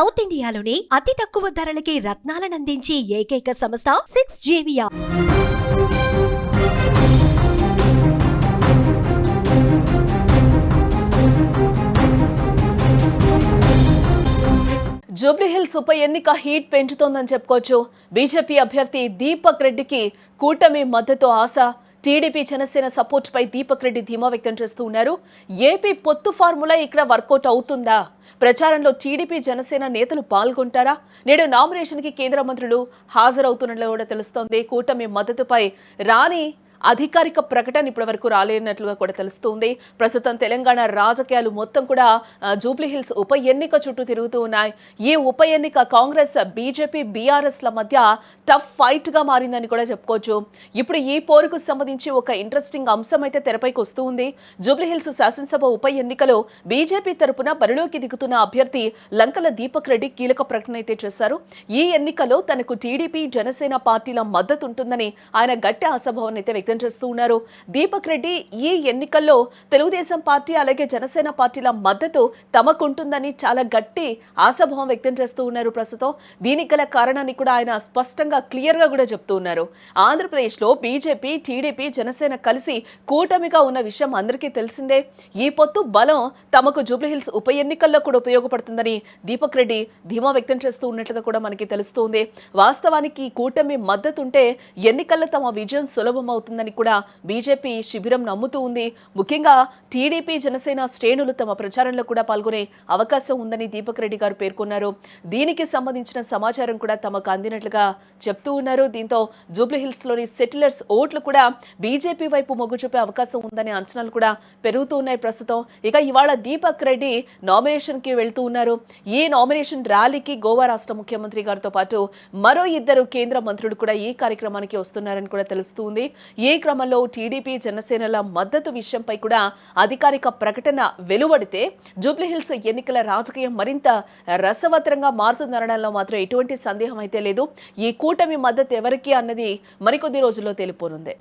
South ఇండియాలోని అతి తక్కువ ధరలకి రత్నాలనందించే ఏకైక సంస్థ సిక్స్ జేవియా జూబ్లీహిల్స్ ఉప ఎన్నిక హీట్ పెంచుతోందని చెప్పుకోవచ్చు. బీజేపీ అభ్యర్థి దీపక్ రెడ్డికి కూటమి మద్దతు ఆశ. టీడీపీ జనసేన సపోర్ట్ పై దీపక్ రెడ్డి ధీమా వ్యక్తం చేస్తూ ఉన్నారు. ఏపీ పొత్తు ఫార్ములా ఇక్కడ వర్కౌట్ అవుతుందా? ప్రచారంలో టీడీపీ జనసేన నేతలు పాల్గొంటారా? నేడు నామినేషన్కి కేంద్ర మంత్రులు హాజరవుతున్నట్లు కూడా తెలుస్తోంది. కూటమి మద్దతుపై రాని అధికారిక ప్రకటన ఇప్పటి వరకు రాలేనట్లుగా కూడా తెలుస్తుంది. ప్రస్తుతం తెలంగాణ రాజకీయాలు మొత్తం కూడా జూబ్లీహిల్స్ ఉప ఎన్నిక చుట్టూ తిరుగుతూ ఉన్నాయి. ఈ ఉప ఎన్నిక కాంగ్రెస్ బీజేపీ బీఆర్ఎస్ ల మధ్య టఫ్ ఫైట్గా మారిందని కూడా చెప్పుకోవచ్చు. ఇప్పుడు ఈ పోరుకు సంబంధించి ఒక ఇంట్రెస్టింగ్ అంశం అయితే తెరపైకి వస్తూ ఉంది జూబ్లీహిల్స్ శాసనసభ ఉప ఎన్నికలో బీజేపీ తరపున బరిలోకి దిగుతున్న అభ్యర్థి లంకల దీపక్ రెడ్డి కీలక ప్రకటన అయితే చేశారు. ఈ ఎన్నికలో తనకు టీడీపీ జనసేన పార్టీల మద్దతు ఉంటుందని ఆయన గట్టి ఆశాభావం అయితే వ్యక్తం చేస్తూ ఉన్నారు. దీపక్ రెడ్డి ఈ ఎన్నికల్లో తెలుగుదేశం పార్టీ అలాగే జనసేన పార్టీల మద్దతు తమకుంటుందని చాలా గట్టి ఆశాభావం వ్యక్తం చేస్తూ ఉన్నారు ప్రస్తుతం. దీనికి గల కారణాన్ని కూడా ఆయన స్పష్టంగా క్లియర్గా కూడా చెప్తూ ఉన్నారు. ఆంధ్రప్రదేశ్లో బీజేపీ టీడీపీ జనసేన కలిసి కూటమిగా ఉన్న విషయం అందరికీ తెలిసిందే. ఈ పొత్తు బలం తమకు జూబ్లీహిల్స్ ఉప ఎన్నికల్లో కూడా ఉపయోగపడుతుందని దీపక్ రెడ్డి ధీమా వ్యక్తం చేస్తూ ఉన్నట్లుగా కూడా మనకి తెలుస్తోంది. వాస్తవానికి ఈ కూటమి మద్దతుంటే ఎన్నికల్లో తమ విజయం సులభమవుతుందని కూడా బీజేపీ శిబిరం నమ్ముతూ ఉంది. ముఖ్యంగా టీడీపీ జనసేన శ్రేణులు తమ ప్రచారంలో కూడా పాల్గొనే అవకాశం ఉందని దీపక్ రెడ్డి గారు పేర్కొన్నారు. దీనికి సంబంధించిన సమాచారం కూడా తమకు అందినట్లుగా చెప్తూ ఉన్నారు. దీంతో జూబ్లీహిల్స్లోని సెటిలర్స్ ఓట్లు కూడా బీజేపీ వైపు మొగ్గు చూపే అవకాశం ఉందనే అంచనాలు కూడా పెరుగుతూ ఉన్నాయి ప్రస్తుతం. ఇక ఇవాళ దీపక్ రెడ్డి నామినేషన్కి వెళ్తూ ఉన్నారు. ఈ నామినేషన్ ర్యాలీకి గోవా రాష్ట్ర ముఖ్యమంత్రి గారితో పాటు మరో ఇద్దరు కేంద్ర మంత్రులు కూడా ఈ కార్యక్రమానికి వస్తున్నారని కూడా తెలుస్తుంది ఈ క్రమంలో టీడీపీ జనసేనల మద్దతు విషయంపై కూడా అధికారిక ప్రకటన వెలువడితే జూబ్లీహిల్స్ ఎన్నికల రాజకీయం మరింత రసవత్తరంగా మారుతుందనడంలో మాత్రం ఎటువంటి సందేహం అయితే లేదు. ఈ కూటమి మద్దతు ఎవరికి అన్నది మరికొద్ది రోజుల్లో తెలిపోనుంది